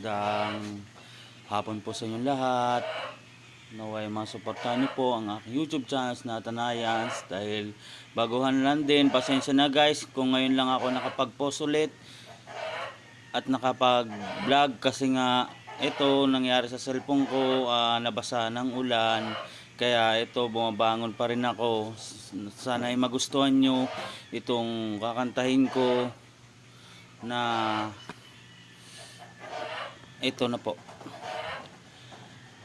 magandang hapon po sa inyong lahat. Naway masuportahan niyo po ang aking YouTube channel na Tanayans dahil baguhan lang din. Pasensya na guys kung ngayon lang ako nakapag-post ulit at nakapag-vlog kasi nga ito nangyari sa cellphone ko ah, nabasa ng ulan kaya ito bumabangon pa rin ako sana ay magustuhan nyo itong kakantahin ko na ito na po.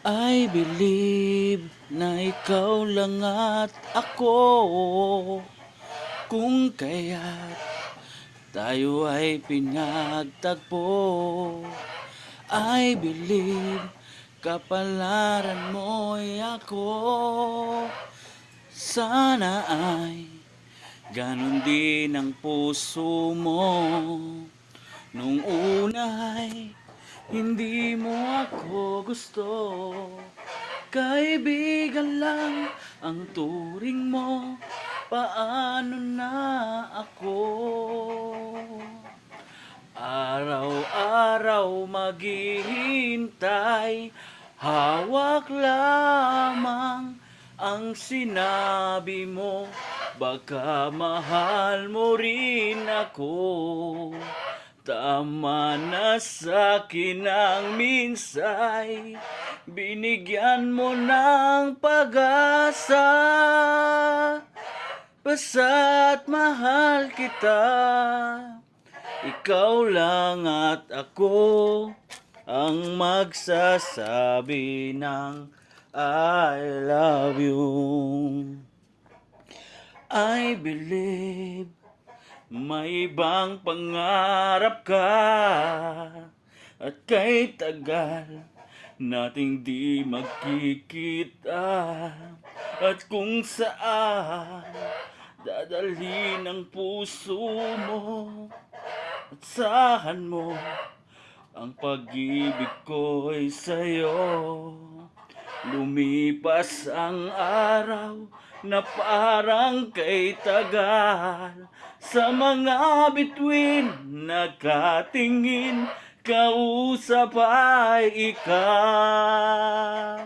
I believe na ikaw lang at ako. Kung kaya't tayo ay pinagtagpo. I believe kapalaran mo'y ako. Sana ay ganon din ang puso mo. Nung unay hindi mo ako gusto. Kaibigan lang ang turing mo. Paano na ako? Araw-araw maghihintay. Hawak lamang ang sinabi mo. Baka mahal mo rin ako Tama na sa akin ang minsay. Binigyan mo ng pag-asa. Basta't mahal kita. Ikaw lang at ako Ang magsasabi ng I love you. I believe may ibang pangarap ka At kay tagal nating di magkikita. At kung saan dadalhin ang puso mo At sahan mo ang pag-ibig ko'y sa'yo. Lumipas ang araw na parang kay tagal. Sa mga bituin nakatingin Kausap ay ikaw.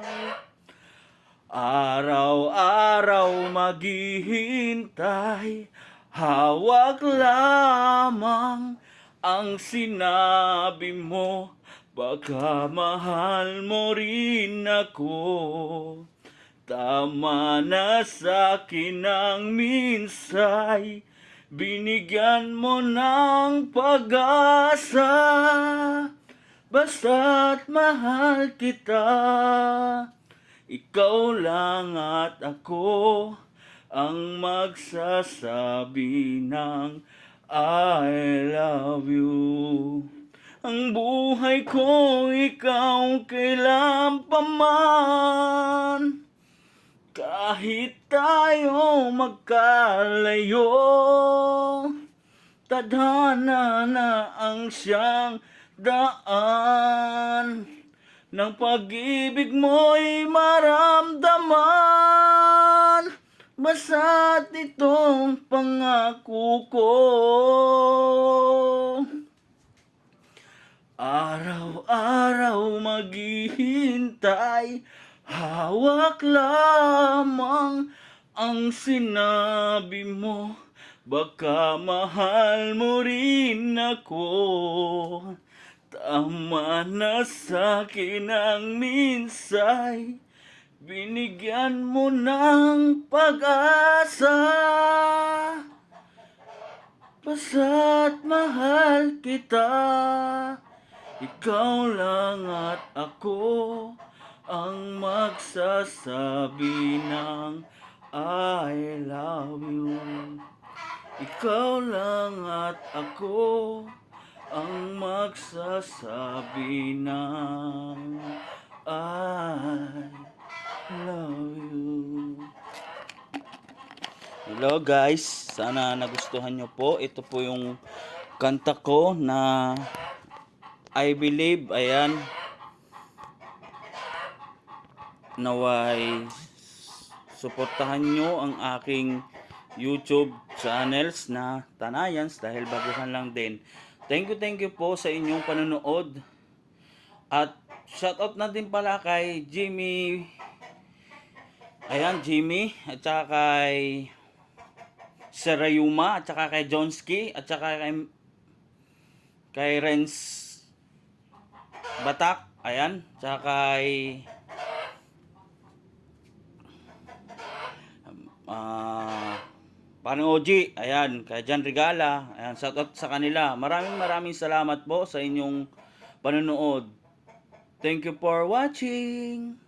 Araw-araw maghihintay Hawak lamang ang sinabi mo. Baka mahal mo rin ako Tama na sa akin ang minsay. Binigyan mo ng pag-asa. Basta't mahal kita. Ikaw lang at ako Ang magsasabi ng I love you. Ang buhay ko ikaw kailan pa man kahit tayo magkalayo, tadhana na ang siyang daan. Ng pag-ibig mo'y maramdaman, basta't itong pangako ko. Araw-araw maghihintay Hawak lamang ang sinabi mo. Baka mahal mo rin ako. Tama na sa akin ang minsay. Binigyan mo ng pag-asa. Basta't mahal kita. Ikaw lang at ako ang magsasabi ng I love you. Ikaw lang at ako ang magsasabi ng I love you. Hello guys, sana nagustuhan nyo po. Ito po yung kanta ko na I Believe. Ayan, naway suportahan nyo ang aking YouTube channels na Tanayans dahil baguhan lang din. Thank you, thank you po sa inyong panonood. At shoutout na din pala kay Jimmy. Ayan, Jimmy. At saka kay Serayuma. At saka kay Jonski. At saka kay, kay Renz Batak. Ayan. At saka kay ah Parang OG, ayan, kay Jan Regala, ayan, shoutout sa kanila. Maraming maraming salamat po sa inyong panonood. Thank you for watching.